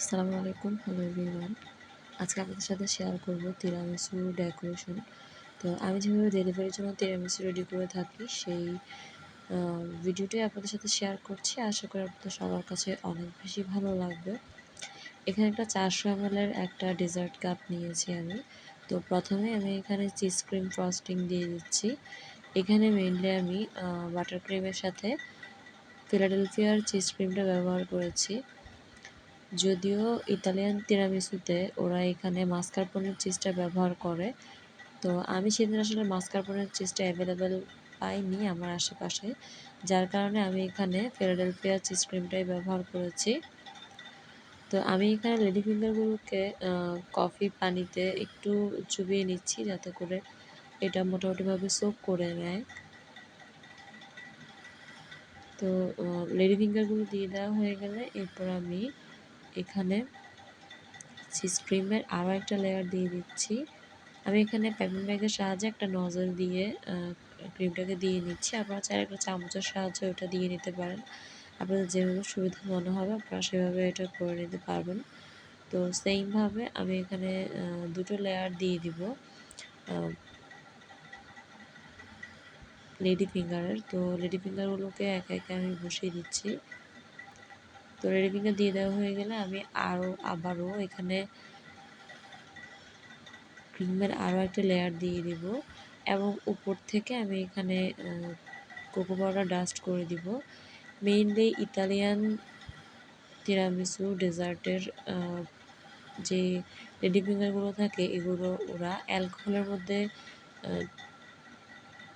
আসসালামু আলাইকুম, hello everyone. আজকে আপনাদের সাথে শেয়ার করব তিরামিসু ডেকোরেশন তো আমি যেভাবে ডেলিভারির জন্য তিরামিসু রেডি করে থাকি, সেই ভিডিওটাই আপনাদের সাথে শেয়ার করছি। আশা করি আপনাদের সবার কাছে অনেক বেশি ভালো লাগবে। এখানে একটা চারশো এমএলের একটা ডেজার্ট কাপ নিয়েছি আমি। তো প্রথমে আমি এখানে চিজ ক্রিম ফ্রস্টিং দিয়ে দিচ্ছি। এখানে মেনলি আমি বাটার ক্রিমের সাথে ফিলাডেলফিয়ার চিজ ক্রিমটা ব্যবহার করেছি। যদিও ইতালিয়ান তিরামিসুতে ওরা এখানে মাস্কারপোনের চিজটা ব্যবহার করে, তো আমি সেদিন আসলে মাস্কারপোনের চিজটা অ্যাভেলেবেল পাইনি আমার আশেপাশে, যার কারণে আমি এখানে ফিলাডেলফিয়া চিজ ক্রিমটাই ব্যবহার করেছি। তো আমি এখানে লেডি ফিঙ্গারগুলোকে কফি পানিতে একটু চুবিয়ে নিচ্ছি যাতে করে এটা মোটামুটিভাবে সোপ করে নেয়। তো লেডি ফিঙ্গারগুলো দিয়ে দেওয়া হয়ে গেলে এরপর আমি এখানে চিজ ক্রিমের আরও একটা লেয়ার দিয়ে দিচ্ছি। আমি এখানে প্যাকিং ব্যাগের সাহায্যে একটা নজল দিয়ে ক্রিমটাকে দিয়ে নিচ্ছি। আপনারা চাইলে একটা চামচের সাহায্যে ওটা দিয়ে নিতে পারেন। আপনাদের যেভাবে সুবিধা মনে হবে, আপনারা সেভাবে এটা করে নিতে পারবেন। তো সেইমভাবে আমি এখানে দুটো লেয়ার দিয়ে দিব লেডি ফিঙ্গারের তো লেডি ফিঙ্গারগুলোকে একে একে আমি বসিয়ে দিচ্ছি। তো রেডিপিংটা দিয়ে দেওয়া হয়ে গেলে আমি আরও আবারও এখানে ক্রিমের আরও একটা লেয়ার দিয়ে দিব এবং উপর থেকে আমি এখানে কোকো পাউডার ডাস্ট করে দিব। মেইনলি ইতালিয়ান তিরামিসু ডেজার্টের যে রেডি ফিঙ্গারগুলো থাকে এগুলো ওরা অ্যালকোহলের মধ্যে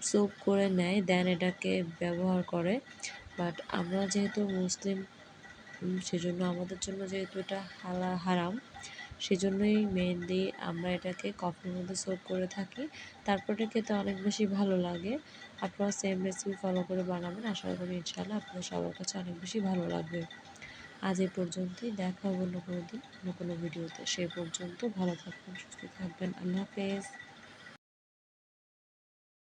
সোপ করে নেয় দেন এটাকে ব্যবহার করে। বাট আমরা যেহেতু মুসলিম সেজন্য আমাদের জন্য যেহেতু এটা হালা হারাম, সেজন্যই মেনলি আমরা এটাকে কফির মধ্যে সোপ করে থাকি। তারপরে খেতে অনেক বেশি ভালো লাগে। আপনারা সেম রেসিপি ফলো করে বানাবেন। আশা করি ইনশাল্লাহ আপনাদের সবার কাছে অনেক বেশি ভালো লাগবে। আজ এই পর্যন্তই। দেখা হবে অন্য কোনো দিন, অন্য কোনো ভিডিওতে। সে পর্যন্ত ভালো থাকবেন, সুস্থ থাকবেন। আল্লাহ হাফেজ।